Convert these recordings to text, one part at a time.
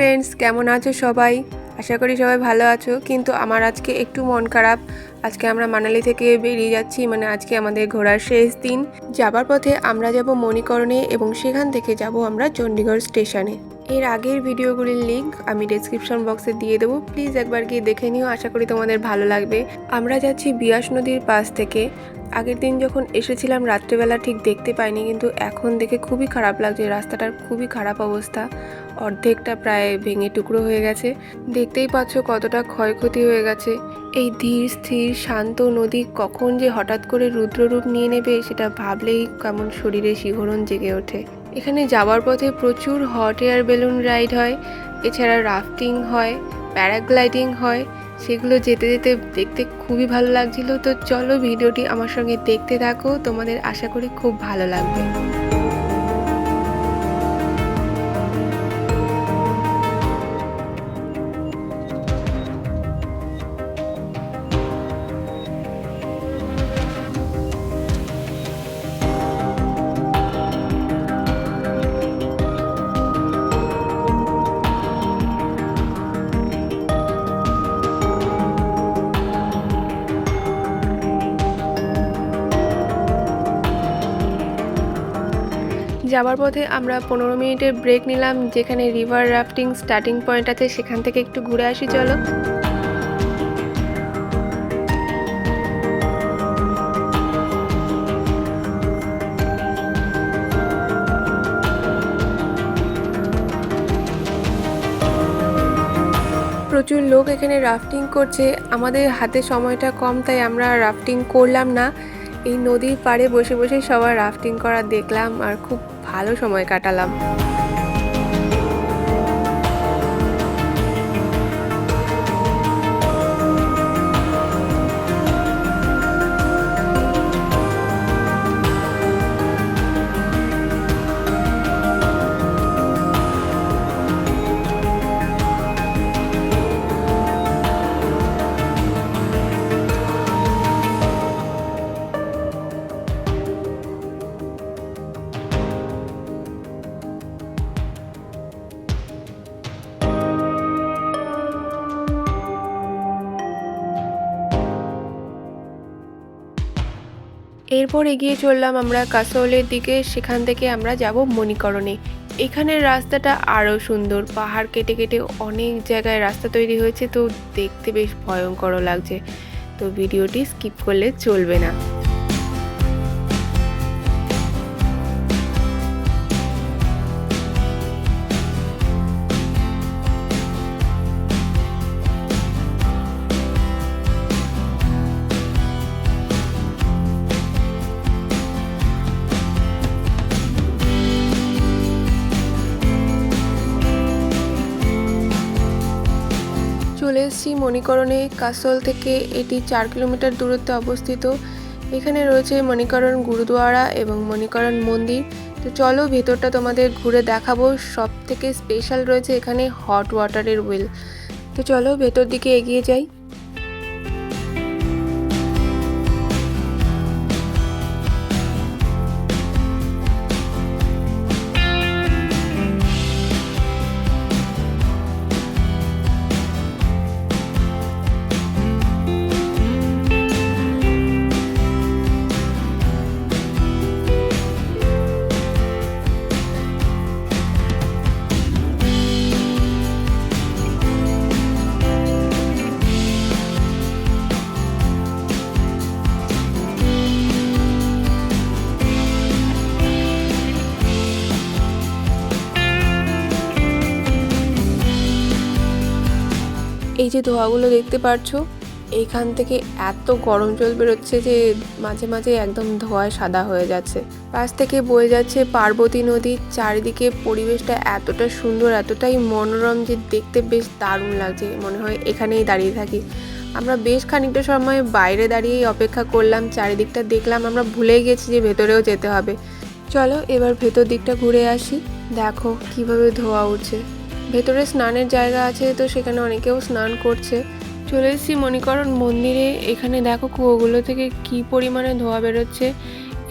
Friends কেমন আছো সবাই? আশা করি সবাই ভালো আছো, কিন্তু আমার আজকে একটু মন খারাপ। আজকে আমরা মানালি থেকে বেরিয়ে যাচ্ছি মানে আজকে আমাদের ঘোরার শেষ দিন। যাবার পথে আমরা যাব মণিকরণে এবং সেখান থেকে যাব আমরা চণ্ডীগড় স্টেশনে। এর আগের ভিডিওগুলির লিংক আমি ডেসক্রিপশন বক্সে দিয়ে দেবো। প্লিজ একবার গিয়ে দেখে নিও, আশা করি তোমাদের ভালো লাগবে। আমরা যাচ্ছি বিয়াস নদীর পাশ থেকে। আগের দিন যখন এসেছিলাম, রাত্রেবেলা ঠিক দেখতে পাইনি, কিন্তু এখন দেখে খুবই খারাপ লাগছে। রাস্তাটার খুবই খারাপ অবস্থা। অর্ধেকটা প্রায় ভেঙে টুকরো হয়ে গেছে। দেখতেই পাচ্ছ কতটা ক্ষয়ক্ষতি হয়ে গেছে। এই ধীর, স্থির, শান্ত নদী কখন যে হঠাৎ করে রুদ্ররূপ নিয়ে নেবে, সেটা ভাবলেই কেমন শরীরে শিহরণ জেগে ওঠে। এখানে যাওয়ার পথে প্রচুর হট এয়ার বেলুন রাইড হয়। এছাড়া রাফটিং হয়। প্যারাগ্লাইডিং হয়, সেগুলো যেতে যেতে দেখতে খুবই ভালো লাগছিল। তো চলো ভিডিওটি আমার সঙ্গে দেখতে থাকো। তোমাদের আশা করি খুব ভালো লাগবে। যাওয়ার পথে আমরা পনেরো মিনিটের ব্রেক নিলাম, যেখানে রিভার রাফটিং স্টার্টিং পয়েন্ট আছে, সেখান থেকে একটু ঘুরে আসি, চলো। প্রচুর লোক এখানে রাফটিং করছে, আমাদের হাতে সময়টা কম, তাই আমরা রাফটিং করলাম না। এই নদীর পাড়ে বসে বসে সবার রাফটিং করা দেখলাম আর খুব ভালো সময় কাটালাম। এরপর এগিয়ে চললাম আমরা কাসলের দিকে, সেখান থেকে আমরা যাব মণিকরণে। এখানের রাস্তাটা আরও সুন্দর, পাহাড় কেটে কেটে অনেক জায়গায় রাস্তা তৈরি হয়েছে, তো দেখতে বেশ ভয়ঙ্করও লাগছে। তো ভিডিওটি স্কিপ করলে চলবে না। চলে মণিকরণে কাসল থেকে এটি চার কিলোমিটার দূরত্বে অবস্থিত। এখানে রয়েছে মণিকরণ গুরুদুয়ারা এবং মণিকরণ মন্দির। তো চলো ভেতরটা তোমাদের ঘুরে দেখাবো। সব থেকে স্পেশাল রয়েছে এখানে হট ওয়াটারের ওয়েল তো চলো ভেতর দিকে এগিয়ে যাই। যে ধোঁয়াগুলো দেখতে পারছ এইখান থেকে এত গরম জল বেরোচ্ছে যে মাঝে মাঝে একদম ধোঁয়ায় সাদা হয়ে যাচ্ছে। পাশ থেকে বয়ে যাচ্ছে পার্বতী নদী, চারিদিকে পরিবেশটা এতটা সুন্দর, এতটাই মনোরম যে দেখতে বেশ দারুণ লাগছে, মনে হয় এখানেই দাঁড়িয়ে থাকি। আমরা বেশ খানিকটা সময় বাইরে দাঁড়িয়েই অপেক্ষা করলাম, চারিদিকটা দেখলাম, আমরা ভুলে গেছি যে ভেতরেও যেতে হবে। চলো এবার ভেতর দিকটা ঘুরে আসি, দেখো কীভাবে ধোয়া উঠছে। ভেতরে স্নানের জায়গা আছে, তো সেখানে অনেকেও স্নান করছে। চলে এসেছি মণিকরণ মন্দিরে। এখানে দেখো কুয়োগুলো থেকে কি পরিমাণে ধোয়া বেরোচ্ছে।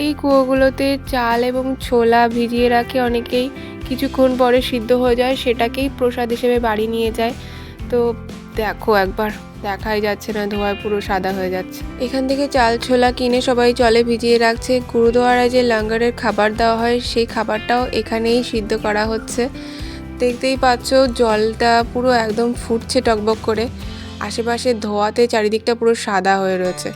এই কুয়োগুলোতে চাল এবং ছোলা ভিজিয়ে রাখে অনেকেই। কিছুক্ষণ পরে সিদ্ধ হয়ে যায়, সেটাকেই প্রসাদ হিসেবে বাড়ি নিয়ে যায়। তো দেখো একবার, দেখাই যাচ্ছে না, ধোয়ায় পুরো সাদা হয়ে যাচ্ছে। এখান থেকে চাল, ছোলা কিনে সবাই চলে ভিজিয়ে রাখছে। গুরুদুয়ারায় যে লাঙ্গারের খাবার দেওয়া হয়, সেই খাবারটাও এখানেই সিদ্ধ করা হচ্ছে। দেখতেই পাচ্ছ, জলটা পুরো একদম ফুটছে টকবক করে। আশেপাশে ধোয়াতে চারিদিকটা পুরো সাদা হয়ে রয়েছে।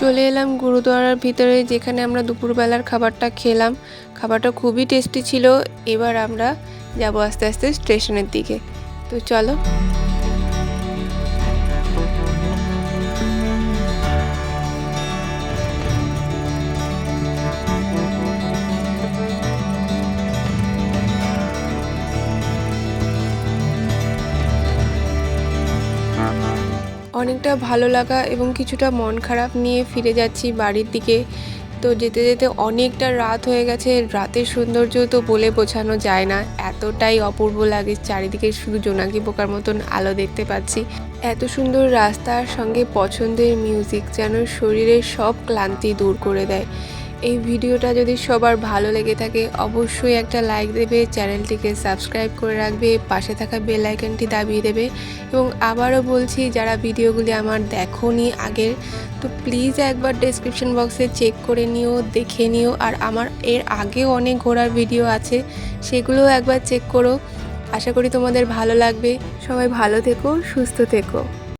চলে এলাম গুরুদুয়ারার ভিতরে, যেখানে আমরা দুপুরবেলার খাবারটা খেলাম। খাবারটা খুবই টেস্টি ছিল। এবার আমরা যাব আস্তে আস্তে স্টেশনের দিকে। তো চলো। অনেকটা ভালো লাগা এবং কিছুটা মন খারাপ নিয়ে ফিরে যাচ্ছি বাড়ির দিকে। তো যেতে যেতে অনেকটা রাত হয়ে গেছে। রাতের সৌন্দর্য তো বলে বোঝানো যায় না। এতটাই অপূর্ব লাগে চারিদিকে শুধু জোনাকি পোকার মতন আলো দেখতে পাচ্ছি। এত সুন্দর রাস্তার সঙ্গে পছন্দের মিউজিক যেন শরীরের সব ক্লান্তি দূর করে দেয়। এই ভিডিওটা যদি সবার ভালো লেগে থাকে, অবশ্যই একটা লাইক দেবে, চ্যানেলটিকে সাবস্ক্রাইব করে রাখবে, পাশে থাকা বেল আইকনটি দাবিয়ে দেবে। এবং আবারও বলছি, যারা ভিডিওগুলি আমার দেখোনি আগের, তো প্লিজ একবার ডেসক্রিপশন বক্সে চেক করে নিও, দেখে নিও। আর আমার এর আগেও অনেক ঘোরার ভিডিও আছে, সেগুলোও একবার চেক করো। আশা করি তোমাদের ভালো লাগবে। সবাই ভালো থেকো, সুস্থ থেকো।